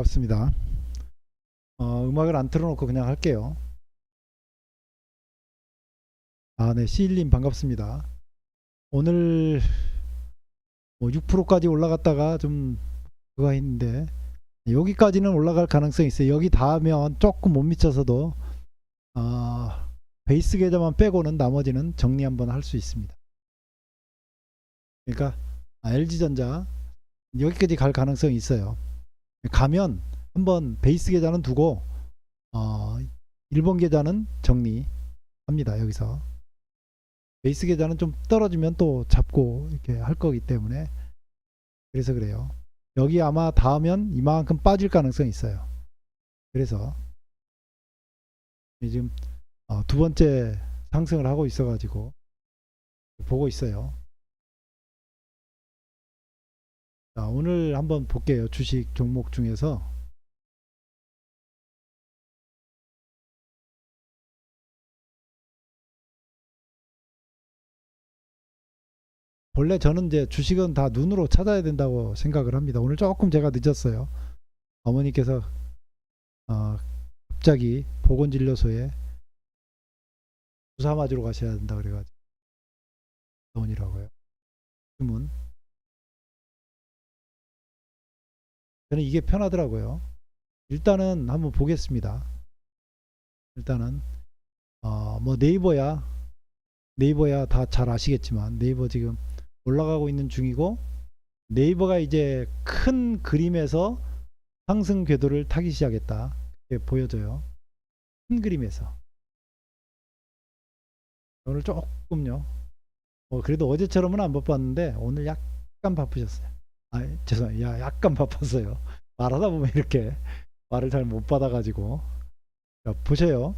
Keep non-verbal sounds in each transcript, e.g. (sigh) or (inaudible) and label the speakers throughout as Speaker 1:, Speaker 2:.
Speaker 1: 반갑습니다. 어, 음악을 안 틀어놓고 그냥 할게요. 아, 네, 시일님 반갑습니다. 오늘 뭐 6%까지 올라갔다가 좀 그거 했는데 여기까지는 올라갈 가능성이 있어요. 여기 닿으면 조금 못 미쳐서도 아, 베이스 계좌만 빼고는 나머지는 정리 한번 할 수 있습니다. 그러니까 아, LG전자 여기까지 갈 가능성이 있어요. 가면 한번 베이스 계좌는 두고 어, 일본 계좌는 정리합니다. 여기서 베이스 계좌는 좀 떨어지면 또 잡고 이렇게 할 거기 때문에 그래서 그래요. 여기 아마 닿으면 이만큼 빠질 가능성이 있어요. 그래서 지금 어, 두 번째 상승을 하고 있어가지고 보고 있어요. 자, 오늘 한번 볼게요. 주식 종목 중에서 원래 저는 이제 주식은 다 눈으로 찾아야 된다고 생각을 합니다. 오늘 조금 제가 늦었어요. 어머니께서 어, 갑자기 보건진료소에 주사 맞으러 가셔야 된다 그래가지고 병원이라고요. 주문. 저는 이게 편하더라고요. 일단은 한번 보겠습니다. 일단은 어, 뭐 네이버야 네이버야 다 잘 아시겠지만 네이버 지금 올라가고 있는 중이고 네이버가 이제 큰 그림에서 상승 궤도를 타기 시작했다. 이렇게 보여져요. 큰 그림에서. 오늘 조금요. 어, 그래도 어제처럼은 안 바빴는데 오늘 약간 바쁘셨어요. 아, 죄송해요. 야, 약간 바빴어요. 말하다 보면 이렇게 말을 잘 못 받아가지고. 자, 보세요.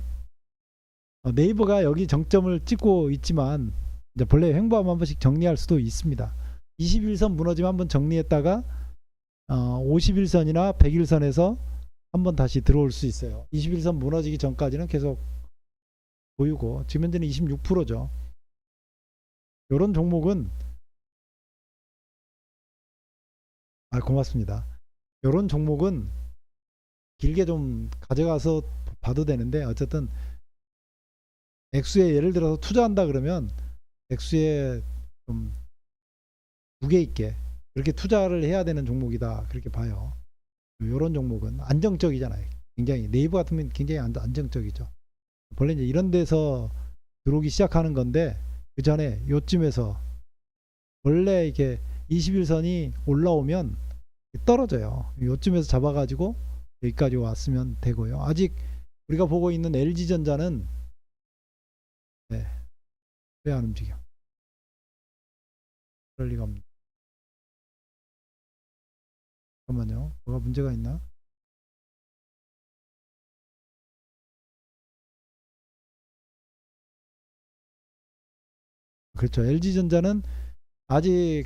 Speaker 1: 어, 네이버가 여기 정점을 찍고 있지만 이제 본래 횡보하면 한 번씩 정리할 수도 있습니다. 21선 무너지면 한 번 정리했다가 어, 51선이나 100일선에서 한 번 다시 들어올 수 있어요. 21선 무너지기 전까지는 계속 보이고 지금 현재는 26%죠. 이런 종목은 아 고맙습니다. 이런 종목은 길게 좀 가져가서 봐도 되는데 어쨌든 액수에 예를 들어서 투자한다 그러면 액수에 좀 무게 있게 그렇게 투자를 해야 되는 종목이다 그렇게 봐요. 이런 종목은 안정적이잖아요. 굉장히 네이버 같으면 굉장히 안- 안정적이죠. 원래 이제 이런 데서 들어오기 시작하는 건데 그 전에 요쯤에서 원래 이렇게 21선이 올라오면 떨어져요. 요쯤에서 잡아가지고 여기까지 왔으면 되고요. 아직 우리가 보고 있는 LG전자는 네, 왜 안 움직여? 그럴 리가 없네. 잠깐만요. 뭐가 문제가 있나? 그렇죠. LG전자는 아직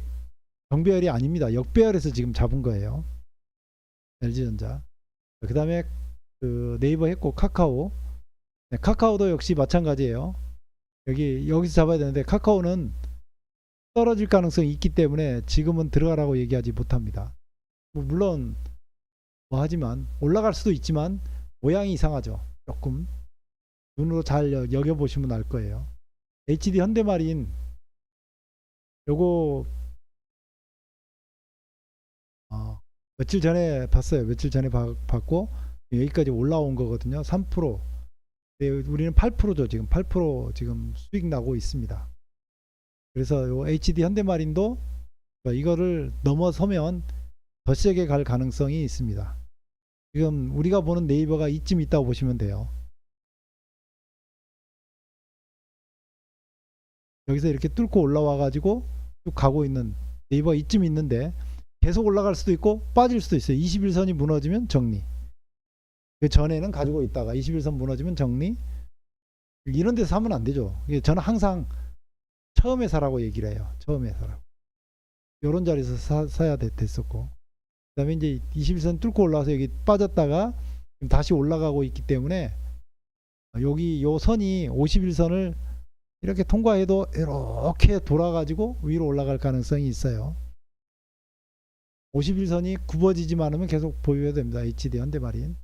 Speaker 1: 정배열이 아닙니다. 역배열에서 지금 잡은 거예요. LG전자. 그 다음에 그 네이버 했고 카카오. 네, 카카오도 역시 마찬가지예요. 여기 여기서 잡아야 되는데 카카오는 떨어질 가능성이 있기 때문에 지금은 들어가라고 얘기하지 못합니다. 뭐 물론 뭐 하지만 올라갈 수도 있지만 모양이 이상하죠. 조금 눈으로 잘 여- 여겨보시면 알 거예요. HD 현대마린 요거 며칠 전에 봤어요. 며칠 전에 봐- 봤고 여기까지 올라온 거거든요. 3%. 네, 우리는 8%죠. 지금 8% 지금 수익 나고 있습니다. 그래서 요 HD 현대마린도 이거를 넘어서면 더 세게 갈 가능성이 있습니다. 지금 우리가 보는 네이버가 이쯤 있다고 보시면 돼요. 여기서 이렇게 뚫고 올라와 가지고 쭉 가고 있는 네이버가 이쯤 있는데 계속 올라갈 수도 있고 빠질 수도 있어요. 21선이 무너지면 정리. 그 전에는 가지고 있다가 21선 무너지면 정리. 이런 데서 사면 안 되죠. 저는 항상 처음에 사라고 얘기를 해요. 처음에 사라고. 요런 자리에서 사, 사야 됐, 됐었고. 그 다음에 이제 21선 뚫고 올라와서 여기 빠졌다가 다시 올라가고 있기 때문에 여기 요 선이 51선을 이렇게 통과해도 이렇게 돌아가지고 위로 올라갈 가능성이 있어요. 51선이 굽어지지 않으면 계속 보유해야 됩니다. HD 현대마린.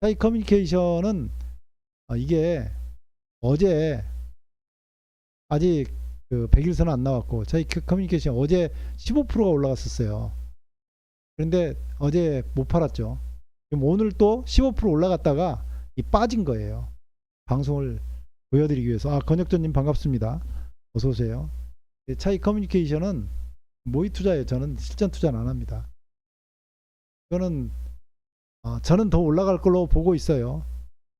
Speaker 1: 자, 이 커뮤니케이션은 아, 이게 어제 아직 그 100일선 안 나왔고 저희 그 커뮤니케이션 어제 15%가 올라갔었어요. 그런데 어제 못 팔았죠. 오늘 또 15% 올라갔다가 이 빠진 거예요. 방송을 보여드리기 위해서. 아 건혁전님 반갑습니다. 어서 오세요. 예, 차이 커뮤니케이션은 모의 투자예요. 저는 실전 투자는 안 합니다. 이거는 어, 저는 더 올라갈 걸로 보고 있어요.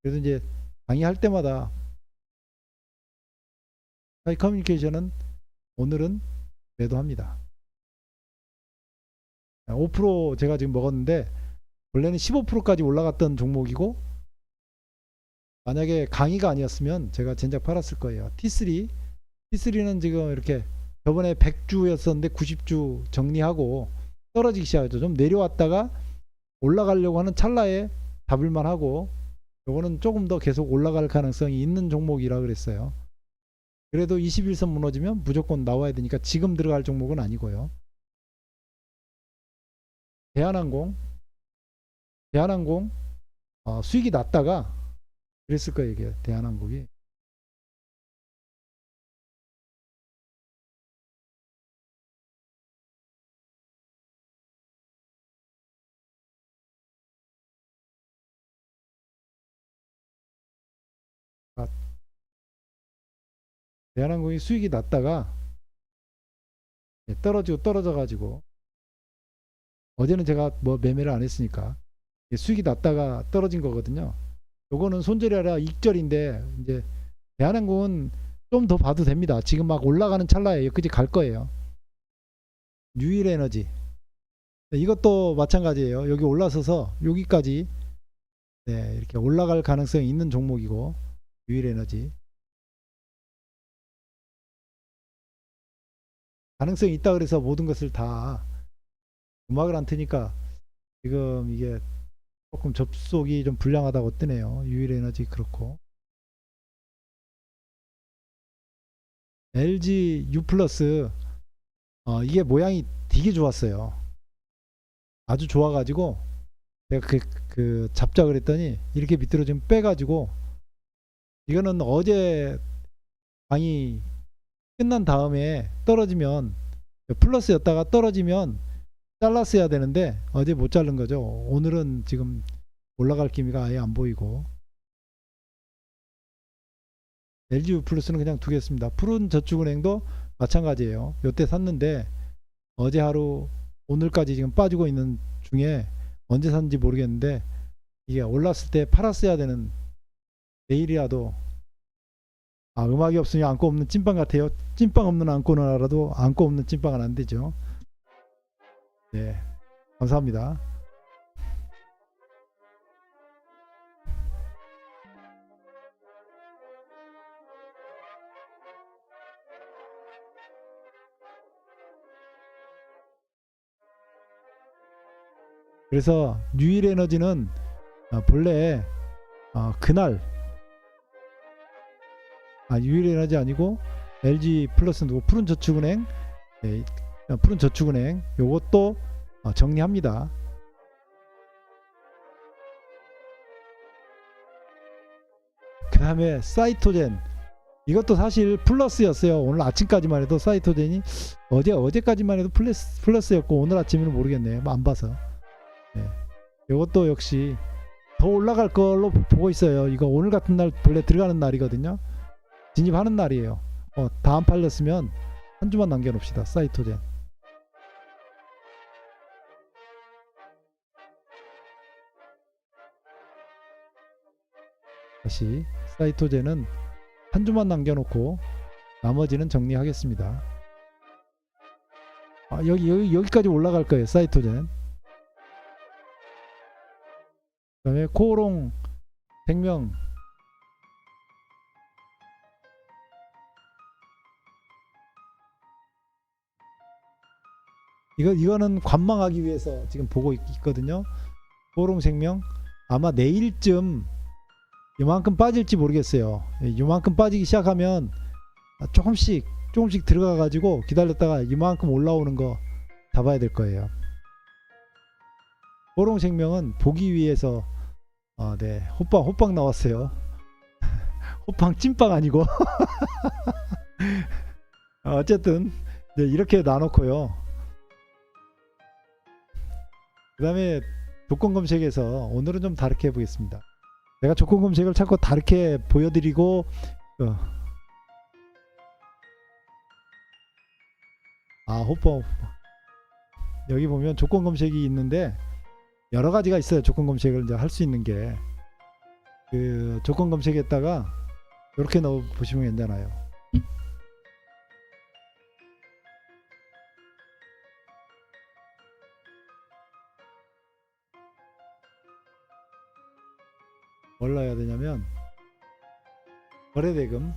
Speaker 1: 그래서 이제 강의할 때마다 차이 커뮤니케이션은 오늘은 매도합니다. 5% 제가 지금 먹었는데 원래는 15%까지 올라갔던 종목이고 만약에 강의가 아니었으면 제가 젠작 팔았을 거예요. T3 T3는 지금 이렇게 저번에 100주였었는데 90주 정리하고 떨어지기 시작하죠. 좀 내려왔다가 올라가려고 하는 찰나에 잡을만 하고 요거는 조금 더 계속 올라갈 가능성이 있는 종목이라 그랬어요. 그래도 21선 무너지면 무조건 나와야 되니까 지금 들어갈 종목은 아니고요. 대한항공 대한항공 어, 수익이 났다가 그랬을 거예요 이게 대한항공이 대한항공이 수익이 났다가 예, 떨어지고 떨어져 가지고 어제는 제가 뭐 매매를 안 했으니까 수익이 났다가 떨어진 거거든요. 요거는 손절이라 익절인데 이제 대한항공은 좀 더 봐도 됩니다. 지금 막 올라가는 찰나에 그지 갈 거예요. 뉴일에너지 네, 이것도 마찬가지예요. 여기 올라서서 여기까지 네, 이렇게 올라갈 가능성이 있는 종목이고 뉴일에너지 가능성이 있다 그래서 모든 것을 다 음악을 안 트니까 지금 이게 조금 접속이 좀 불량하다고 뜨네요. 유일 에너지 그렇고 LG U 플러스 어, 이게 모양이 되게 좋았어요. 아주 좋아가지고 내가 그, 그 잡자 그랬더니 이렇게 밑으로 좀 빼가지고 이거는 어제 강의 끝난 다음에 떨어지면 플러스였다가 떨어지면 잘랐어야 되는데 어제 못 자른 거죠. 오늘은 지금 올라갈 기미가 아예 안 보이고 LG 플러스는 그냥 두겠습니다. 푸른 저축은행도 마찬가지예요. 요때 샀는데 어제 하루 오늘까지 지금 빠지고 있는 중에 언제 샀는지 모르겠는데 이게 올랐을 때 팔았어야 되는 내일이라도 아 음악이 없으면 안고 없는 찐빵 같아요. 찐빵 없는 안고는 알아도 안고 없는 찐빵은 안 되죠. 네, 감사합니다. 그래서 뉴일 에너지는 어, 본래 어, 그날 에너지 아니고 LG 플러스 누구 푸른 저축은행 네, 어, 푸른 저축은행 요것도 어, 정리합니다. 그 다음에 사이토젠 이것도 사실 플러스였어요. 오늘 아침까지만 해도 사이토젠이 어제 어제까지만 해도 플러스 플러스였고 오늘 아침에는 모르겠네요. 뭐안 봐서. 네. 이것도 역시 더 올라갈 걸로 보고 있어요. 이거 오늘 같은 날 본래 들어가는 날이거든요. 진입하는 날이에요. 어, 다 안 팔렸으면 한 주만 남겨놓읍시다. 사이토젠. 다시 사이토젠은 한 주만 남겨놓고 나머지는 정리하겠습니다. 아, 여기, 여기 여기까지 올라갈 거예요. 사이토젠. 그다음에 코오롱 생명 이거 이거는 관망하기 위해서 지금 보고 있, 있거든요. 코오롱 생명 아마 내일쯤 이만큼 빠질지 모르겠어요. 예, 이만큼 빠지기 시작하면 조금씩 조금씩 들어가 가지고 기다렸다가 이만큼 올라오는 거 잡아야 될 거예요. 뽀롱생명은 보기 위해서 어, 네 호빵 호빵 나왔어요. (laughs) 호빵 찐빵 아니고 어, (laughs) 어쨌든 네, 이렇게 나놓고요. 그 다음에 조건 검색에서 오늘은 좀 다르게 해보겠습니다. 제가 조건 검색을 자꾸 다르게 보여드리고 어. 아 호빵. 여기 보면 조건 검색이 있는데 여러 가지가 있어요. 조건 검색을 이제 할 수 있는 게 그 조건 검색에다가 이렇게 넣어 보시면 괜찮아요. 뭘 넣어야 되냐면 거래대금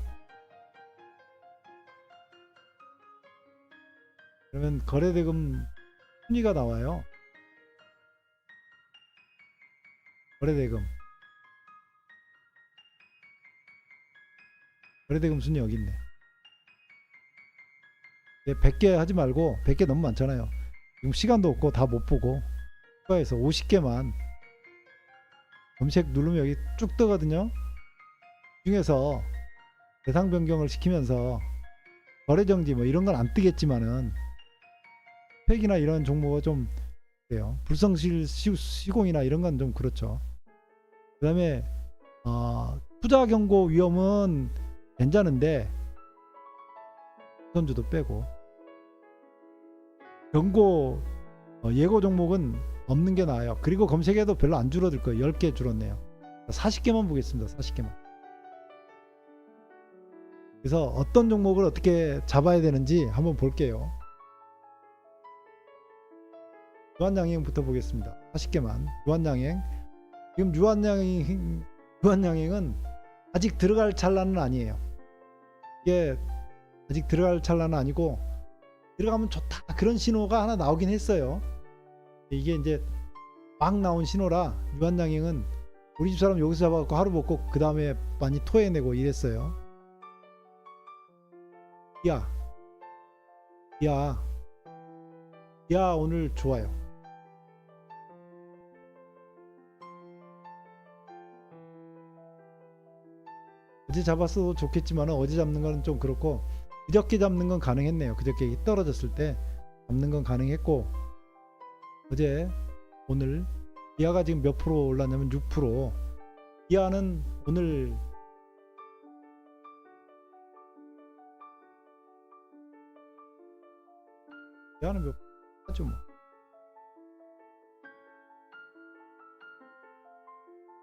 Speaker 1: 그러면 거래대금 순위가 나와요. 거래대금 거래대금 순위 여기 있네. 100개 하지 말고 100개 너무 많잖아요. 지금 시간도 없고 다 못 보고 추가해서 50개만 검색 누르면 여기 쭉 뜨거든요. 중에서 대상 변경을 시키면서 거래 정지 뭐 이런 건 안 뜨겠지만은 팩이나 이런 종목은 좀 돼요. 불성실 시- 시공이나 이런 건 좀 그렇죠. 그다음에 어, 투자 경고 위험은 괜찮은데 선주도 빼고 경고 어, 예고 종목은 없는 게 나아요. 그리고 검색해도 별로 안 줄어들 거예요. 10개 줄었네요. 40개만 보겠습니다. 40개만. 그래서 어떤 종목을 어떻게 잡아야 되는지 한번 볼게요. 유한양행부터 보겠습니다. 40개만. 유한양행. 지금 유한양행 유한양행은 아직 들어갈 찰나는 아니에요. 이게 아직 들어갈 찰나는 아니고 들어가면 좋다 그런 신호가 하나 나오긴 했어요. 이게 이제 막 나온 신호라 유한양행은 우리 집 사람 여기서 잡아갖고 하루 먹고 그 다음에 많이 토해내고 이랬어요. 야, 야, 야 오늘 좋아요. 어제 잡았어도 좋겠지만 어제 잡는 거는 좀 그렇고 그저께 잡는 건 가능했네요. 그저께 떨어졌을 때 잡는 건 가능했고 어제 오늘 기아가 지금 몇 프로 올랐냐면 6% 기아는 오늘 기아는 몇 하죠 뭐?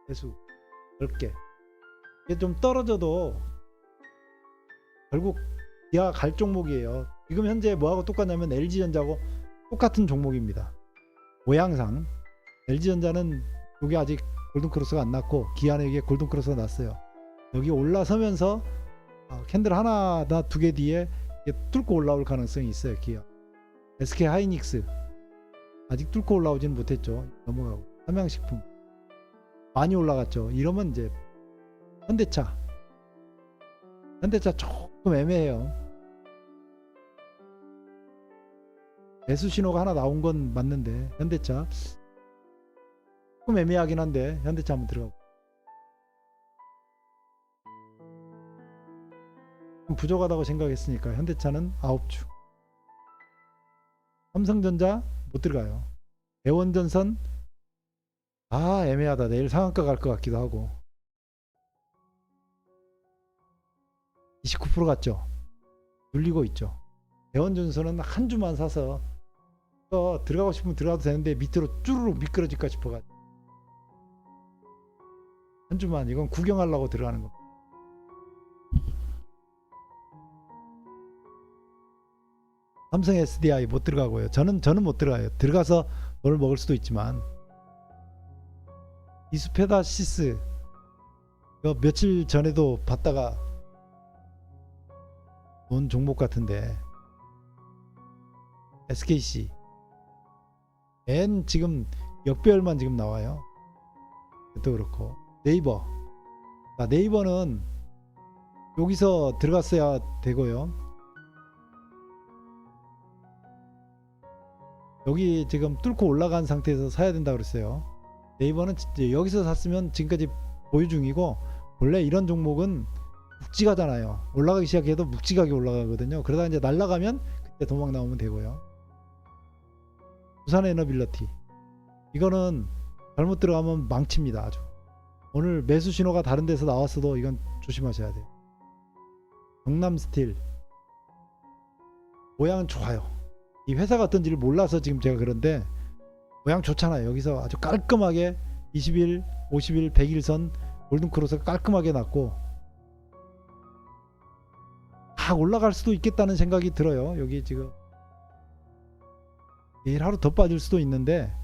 Speaker 1: 배수 10개 이게 좀 떨어져도 결국 기아 갈 종목이에요. 지금 현재 뭐하고 똑같냐면 LG전자하고 똑같은 종목입니다 모양상 LG전자는 여기 아직 골든크로스가 안 났고 여기에 골든크로스가 났어요. 여기 올라서면서 아, 캔들 하나나 두 개 뒤에 뚫고 올라올 가능성이 있어요. 기아. SK 하이닉스 아직 뚫고 올라오지는 못했죠. 넘어가고 삼양식품 많이 올라갔죠. 이러면 이제 현대차 현대차 조금 애매해요. 매수 신호가 하나 나온 건 맞는데 현대차. 조금 애매하긴 한데 현대차 한번 들어가 좀 부족하다고 생각했으니까 현대차는 9주. 삼성전자 못 들어가요. 대원전선? 아 애매하다. 내일 상한가 갈 것 같기도 하고. 29% 갔죠? 눌리고 있죠. 대원전선은 한 주만 사서 어, 들어가고 싶으면 들어가도 되는데 밑으로 쭈르륵 미끄러질까 싶어가지고 한 주만 이건 구경하려고 들어가는 거. 삼성 SDI 못 들어가고요. 저는 저는 못 들어가요. 들어가서 뭘 먹을 수도 있지만 이스페다시스 며칠 전에도 봤다가 본 종목 같은데 SKC N 지금 역배열만 지금 나와요. 또 그렇고 네이버 아, 네이버는 여기서 들어갔어야 되고요 여기 지금 뚫고 올라간 상태에서 사야 된다 그랬어요. 네이버는 지- 여기서 샀으면 지금까지 보유 중이고 원래 이런 종목은 묵직하잖아요. 올라가기 시작해도 묵직하게 올라가거든요. 그러다 이제 날아가면 그때 도망 나오면 되고요. 부산 에너빌러티 이거는 잘못 들어가면 망칩니다. 아주 오늘 매수 신호가 다른 데서 나왔어도 이건 조심하셔야 돼요. 경남 스틸 모양은 좋아요. 이 회사가 어떤지를 몰라서 지금 제가 그런데 모양 좋잖아요. 여기서 아주 깔끔하게 20일, 50일, 100일 선 골든크로스 깔끔하게 났고 다 올라갈 수도 있겠다는 생각이 들어요. 여기 지금 내일 하루 더 빠질 수도 있는데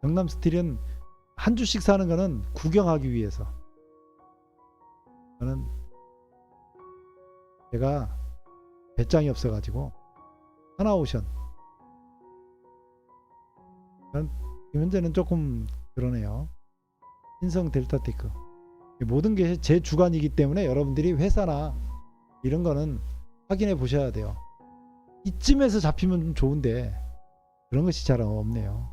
Speaker 1: 경남 스틸은 한 주씩 사는 거는 구경하기 위해서. 저는 제가 배짱이 없어가지고 하나오션. 전 현재는 조금 그러네요. 신성 델타테크. 모든 게 제 주관이기 때문에 여러분들이 회사나 이런 거는 확인해 보셔야 돼요 이쯤에서 잡히면 좀 좋은데 그런 것이 잘 없네요.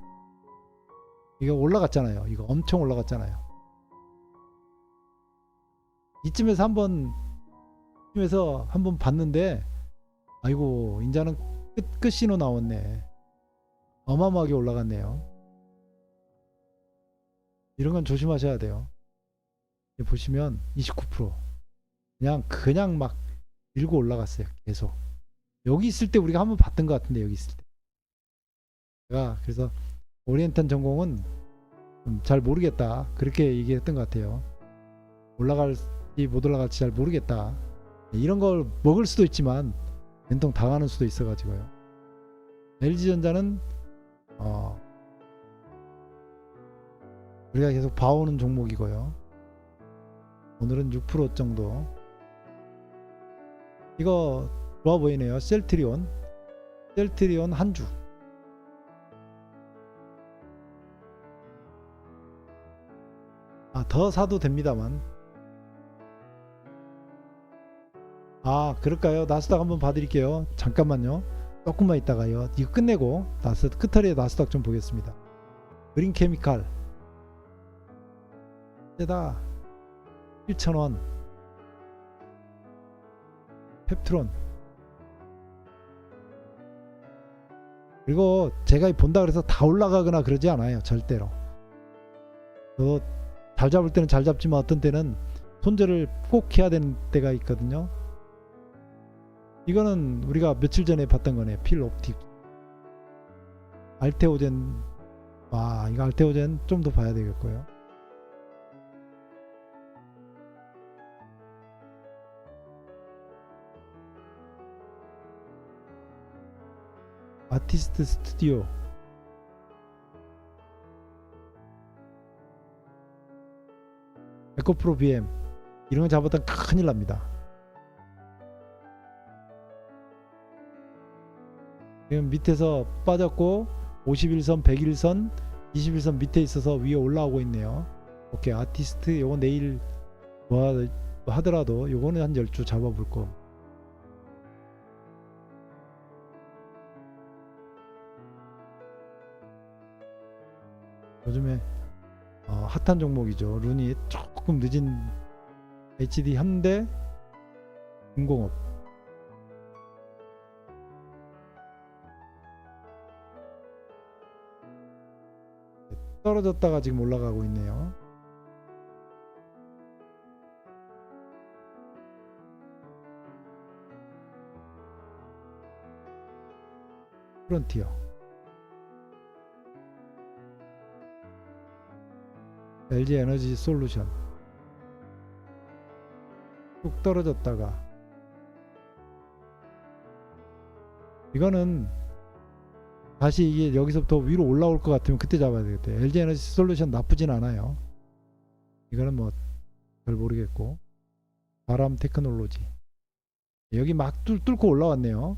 Speaker 1: 이거 올라갔잖아요. 이거 엄청 올라갔잖아요. 이쯤에서 한번 이쯤에서 한번 봤는데 아이고 인자는 끝, 끝 신호 나왔네. 어마어마하게 올라갔네요. 이런 건 조심하셔야 돼요. 보시면 29% 그냥 그냥 막 밀고 올라갔어요 계속 여기 있을 때 우리가 한번 봤던 것 같은데 여기 있을 때. 제가 그래서 오리엔탄 전공은 좀잘 모르겠다. 그렇게 얘기했던 것 같아요. 올라갈지 못 올라갈지 잘 모르겠다. 이런 걸 먹을 수도 있지만 된통 당하는 수도 있어 가지고요. LG전자는 어 우리가 계속 봐오는 종목이고요. 오늘은 6% 정도. 이거 좋아 보이네요 셀트리온 셀트리온 한 주 아, 더 사도 됩니다만. 아, 그럴까요? 나스닥 한번 봐드릴게요. 잠깐만요. 조금만 있다가요. 이거 끝내고 나스 끝털에 나스닥 좀 보겠습니다. 그린 케미칼. 세다 1,000원. 펩트론. 그리고 제가 본다 그래서 다 올라가거나 그러지 않아요. 절대로. 저잘 잡을 때는 잘 잡지만 어떤 때는 손절을 꼭 해야 되는 때가 있거든요. 이거는 우리가 며칠 전에 봤던 거네. 필 옵틱. 알테오젠. 와, 이거 알테오젠 좀 더 봐야 되겠고요. 아티스트 스튜디오. 에코프로 BM 이런 거 잡았다 큰일 납니다. 지금 밑에서 빠졌고 51선, 101선, 21선 밑에 있어서 위에 올라오고 있네요. 오케이 아티스트 요거 내일 뭐 하- 하더라도 요거는 한 10주 잡아볼 거. 요즘에 어, 핫한 종목이죠. 룬이 조금 늦은 HD 현대 중공업 떨어졌다가 지금 올라가고 있네요. 프론티어 LG 에너지 솔루션 뚝 떨어졌다가 이거는 다시 이게 여기서부터 위로 올라올 것 같으면 그때 잡아야 되겠다. LG 에너지 솔루션 나쁘진 않아요. 이거는 뭐 잘 모르겠고 바람 테크놀로지 여기 막 뚫, 뚫고 올라왔네요.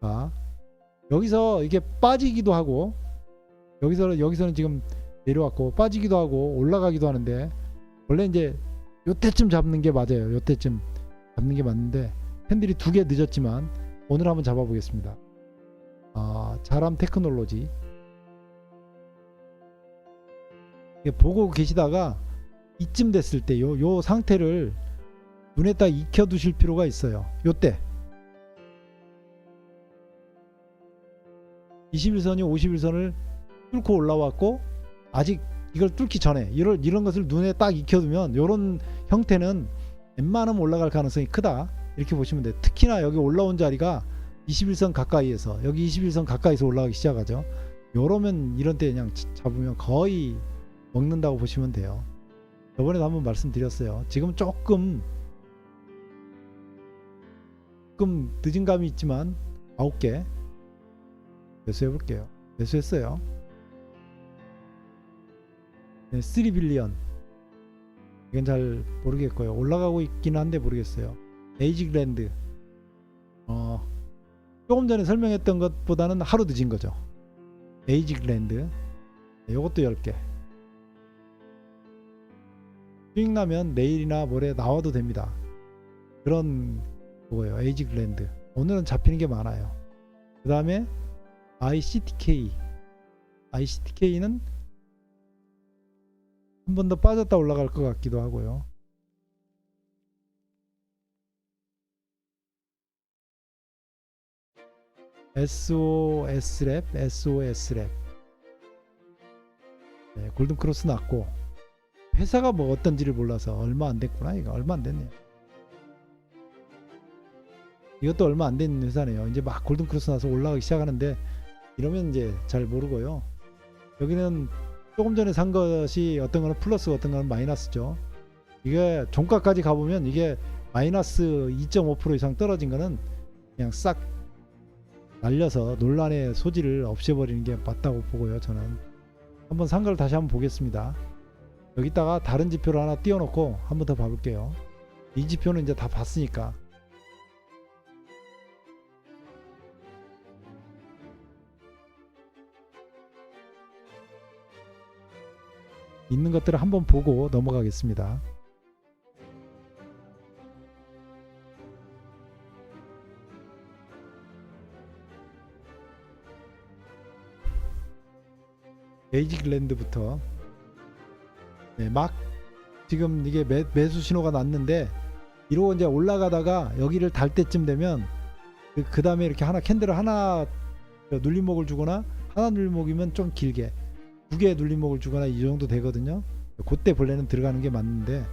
Speaker 1: 아 여기서 이게 빠지기도 하고 여기서 여기서는 지금 내려왔고 빠지기도 하고 올라가기도 하는데 원래 이제 요때쯤 잡는 게 맞아요. 요때쯤 잡는 게 맞는데 팬들이 두 개 늦었지만 오늘 한번 잡아보겠습니다. 자람 테크놀로지 보고 계시다가 이쯤 됐을 때 요 요 상태를 눈에 딱 익혀 두실 필요가 있어요. 요때 21선이 51선을 뚫고 올라왔고 아직 이걸 뚫기 전에 이런 이런 것을 눈에 딱 익혀두면 요런 형태는 웬만하면 올라갈 가능성이 크다 이렇게 보시면 돼요. 특히나 여기 올라온 자리가 21선 가까이에서 여기 21선 가까이서 올라가기 시작하죠. 요러면 이런 때 그냥 지- 잡으면 거의 먹는다고 보시면 돼요. 저번에도 한번 말씀드렸어요. 지금 조금 조금 늦은 감이 있지만 9개 매수해 볼게요. 매수했어요. 네, 3빌리언 이건 잘 모르겠고요. 올라가고 있긴 한데 모르겠어요. 에이직랜드 어 조금 전에 설명했던 것보다는 하루 늦은 거죠. 에이직랜드 네, 요것도 10개 수익 나면 내일이나 모레 나와도 됩니다. 그런 그거예요. 에이직랜드 오늘은 잡히는 게 많아요. 그 다음에 ICTK ICTK는 한 번 더 빠졌다 올라갈 것 같기도 하고요. SOS랩, SOS랩. 네, 골든 크로스 났고 회사가 뭐 어떤지를 몰라서 얼마 안 됐구나 이거 얼마 안 됐네요. 이것도 얼마 안 된 회사네요. 이제 막 골든 크로스 나서 올라가기 시작하는데 이러면 이제 잘 모르고요. 여기는 조금 전에 산 것이 어떤 거는 플러스 어떤 거는 마이너스죠. 이게 종가까지 가보면 이게 마이너스 2.5% 이상 떨어진 거는 그냥 싹 날려서 논란의 소지를 없애버리는 게 맞다고 보고요. 저는 한번 산 걸 다시 한번 보겠습니다. 여기다가 다른 지표를 하나 띄워놓고 한 번 더 봐볼게요. 이 지표는 이제 다 봤으니까 있는 것들을 한번 보고 넘어가겠습니다. 에이직랜드부터 네, 막 지금 이게 매, 매수 신호가 났는데 이러고 이제 올라가다가 여기를 달 때쯤 되면 그, 그 다음에 이렇게 하나 캔들을 하나 눌림목을 주거나 하나 눌림목이면 좀 길게 두 개 눌림목을 주거나 이 정도 되거든요. 그때 본래는 들어가는 게 맞는데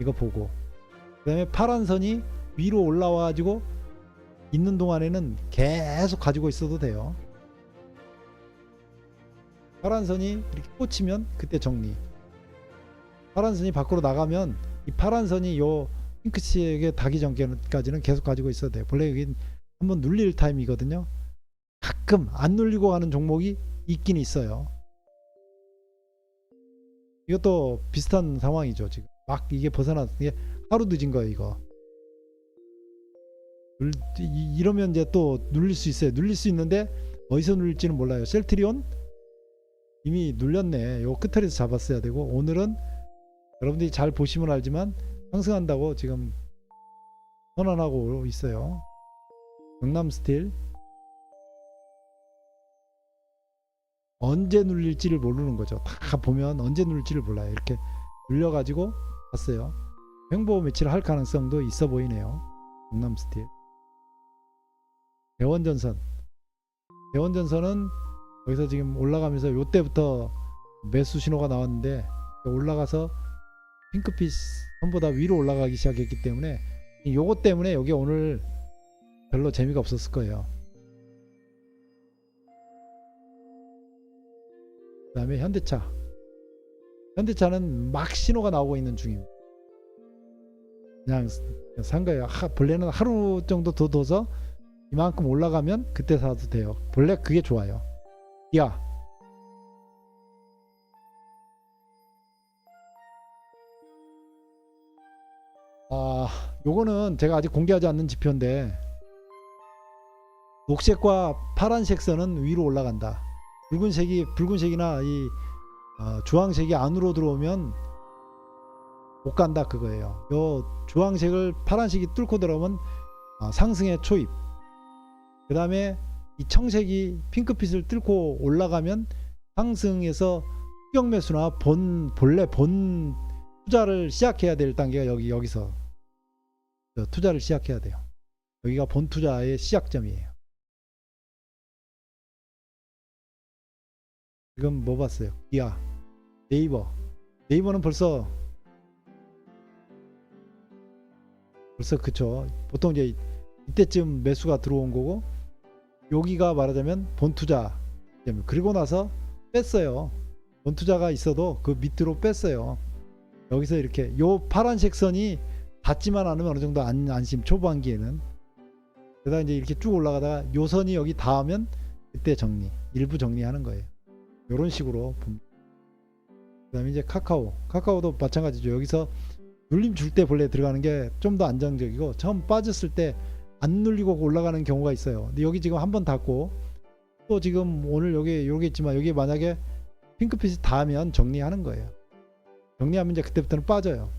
Speaker 1: 이거 보고 그다음에 파란 선이 위로 올라와 가지고 있는 동안에는 계속 가지고 있어도 돼요. 파란 선이 이렇게 꽂히면 그때 정리. 파란 선이 밖으로 나가면 이 파란 선이 요 핑크치에게 닿기 전까지는 계속 가지고 있어도 돼요. 본래 여기 한번 눌릴 타임이거든요. 가끔 안 눌리고 가는 종목이 있긴 있어요. 이것도 비슷한 상황이죠 지금. 막 이게 벗어났 이게 하루 늦은 거예요 이거. 눌, 이, 이러면 이제 또 눌릴 수 있어요. 눌릴 수 있는데 어디서 눌릴지는 몰라요. 셀트리온? 이미 눌렸네. 요 끝털에서 잡았어야 되고 오늘은 여러분들이 잘 보시면 알지만 상승한다고 지금 선언하고 있어요. 경남 스틸 언제 눌릴지를 모르는 거죠. 다 보면 언제 눌릴지를 몰라요. 이렇게 눌려가지고 봤어요. 횡보 매치를 할 가능성도 있어 보이네요. 경남 스틸. 대원전선. 대원전선은 여기서 지금 올라가면서 요때부터 매수 신호가 나왔는데 올라가서 핑크빛 선보다 위로 올라가기 시작했기 때문에 요것 때문에 여기 오늘 별로 재미가 없었을 거예요. 그 다음에 현대차. 현대차는 막 신호가 나오고 있는 중입니다 그냥 산 거예요. 하, 본래는 하루 정도 더 둬서 이만큼 올라가면 그때 사도 돼요. 본래 그게 좋아요. 야 아, 요거는 제가 아직 공개하지 않는 지표인데 녹색과 파란색 선은 위로 올라간다. 붉은색이 붉은색이나 이 어, 주황색이 안으로 들어오면 못 간다 그거예요. 요 주황색을 파란색이 뚫고 들어오면 어, 상승의 초입. 그 다음에 이 청색이 핑크빛을 뚫고 올라가면 상승해서 추격 매수나 본 본래 본 투자를 시작해야 될 단계가 여기 여기서 저 투자를 시작해야 돼요. 여기가 본 투자의 시작점이에요. 지금 뭐 봤어요? 기아, 네이버. 네이버는 벌써 벌써 그쵸. 보통 이제 이때쯤 매수가 들어온 거고 여기가 말하자면 본 투자. 그리고 나서 뺐어요. 본 투자가 있어도 그 밑으로 뺐어요. 여기서 이렇게 요 파란색 선이 닿지만 않으면 어느 정도 안, 안심 초반기에는 그러다 이제 이렇게 쭉 올라가다가 요 선이 여기 닿으면 그때 정리 일부 정리하는 거예요. 이런 식으로 봅니다. 그 다음에 이제 카카오 카카오도 마찬가지죠. 여기서 눌림 줄 때 본래 들어가는 게 좀 더 안정적이고 처음 빠졌을 때 안 눌리고 올라가는 경우가 있어요. 근데 여기 지금 한번 닿고 또 지금 오늘 여기 요게 있지만 여기 만약에 핑크빛이 닿으면 정리하는 거예요. 정리하면 이제 그때부터는 빠져요.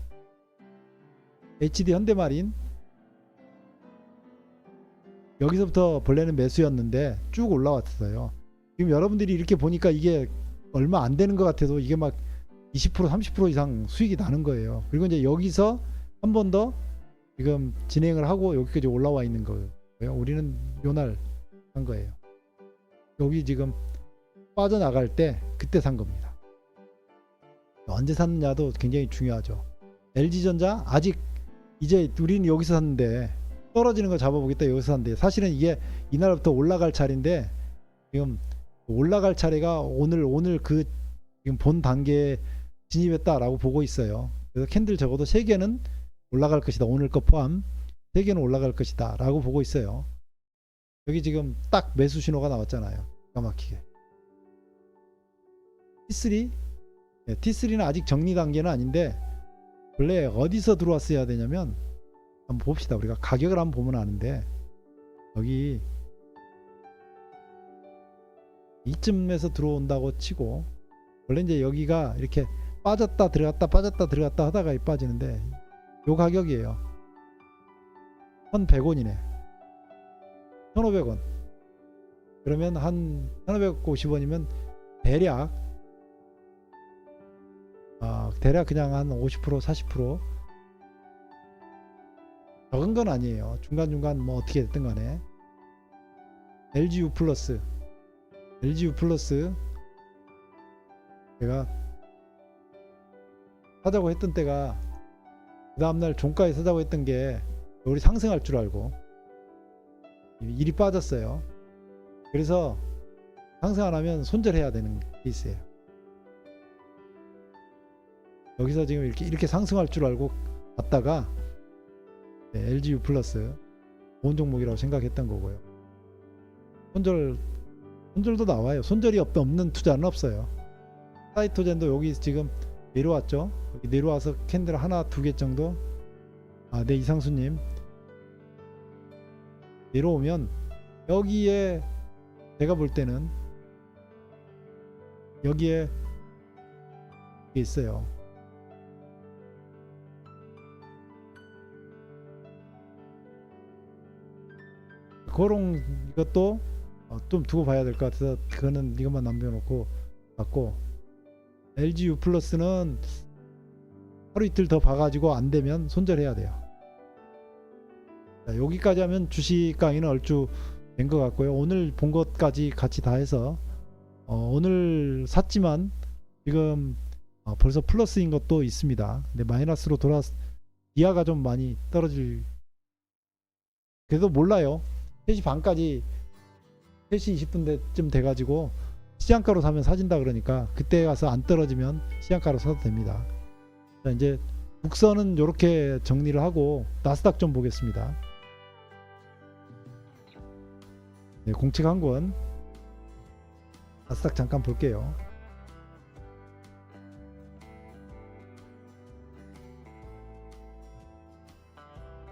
Speaker 1: HD 현대마린 여기서부터 본래는 매수였는데 쭉 올라왔어요. 지금 여러분들이 이렇게 보니까 이게 얼마 안 되는 것 같아도 이게 막 20% 30% 이상 수익이 나는 거예요. 그리고 이제 여기서 한 번 더 지금 진행을 하고 여기까지 올라와 있는 거예요. 우리는 요날 한 거예요. 여기 지금 빠져나갈 때 그때 산 겁니다. 언제 샀느냐도 굉장히 중요하죠. LG전자 아직 이제 우리는 여기서 샀는데 떨어지는 거 잡아보겠다 여기서 샀는데 사실은 이게 이날부터 올라갈 차례인데 지금 올라갈 차례가 오늘 오늘 그 지금 본 단계에 진입했다라고 보고 있어요. 그래서 캔들 적어도 세 개는 올라갈 것이다. 오늘 거 포함 세 개는 올라갈 것이다 라고 보고 있어요. 여기 지금 딱 매수 신호가 나왔잖아요. 막히게. T3 네, T3는 아직 정리 단계는 아닌데 원래 어디서 들어왔어야 되냐면 한번 봅시다. 우리가 가격을 한번 보면 아는데 여기 이쯤에서 들어온다고 치고 원래 이제 여기가 이렇게 빠졌다 들어갔다 빠졌다 들어갔다 하다가 빠지는데 요 가격이에요. 1100원이네. 1500원. 그러면 한 1550원이면 대략 아, 대략 그냥 한 50% 40% 적은 건 아니에요. 중간중간 뭐 어떻게 됐든 간에. LGU 플러스 LGU 플러스 제가 사자고 했던 때가 그 다음날 종가에 사자고 했던 게 우리 상승할 줄 알고 일이 빠졌어요. 그래서 상승 안 하면 손절해야 되는 게 있어요. 여기서 지금 이렇게 이렇게 상승할 줄 알고 갔다가 네, LGU 플러스 좋은 종목이라고 생각했던 거고요. 손절 손절도 나와요. 손절이 없, 없는 투자는 없어요. 사이토젠도 여기 지금 내려왔죠. 여기 내려와서 캔들 하나 두 개 정도. 아, 네 이상수님 내려오면 여기에 제가 볼 때는 여기에 있어요. 그런 이것도 어, 좀 두고 봐야 될 것 같아서 그거는 이것만 남겨놓고 봤고 LGU 플러스는 하루 이틀 더 봐가지고 안 되면 손절해야 돼요. 자, 여기까지 하면 주식 강의는 얼추 된 것 같고요. 오늘 본 것까지 같이 다 해서 어, 오늘 샀지만 지금 어, 벌써 플러스인 것도 있습니다. 근데 마이너스로 돌아 이하가 좀 많이 떨어질 그래도 몰라요. 3시 반까지 3시 20분쯤 돼가지고 시장가로 사면 사진다 그러니까 그때 가서 안 떨어지면 시장가로 사도 됩니다. 자, 이제 국선은 이렇게 정리를 하고 나스닥 좀 보겠습니다. 네, 공책 한 권. 나스닥 잠깐 볼게요.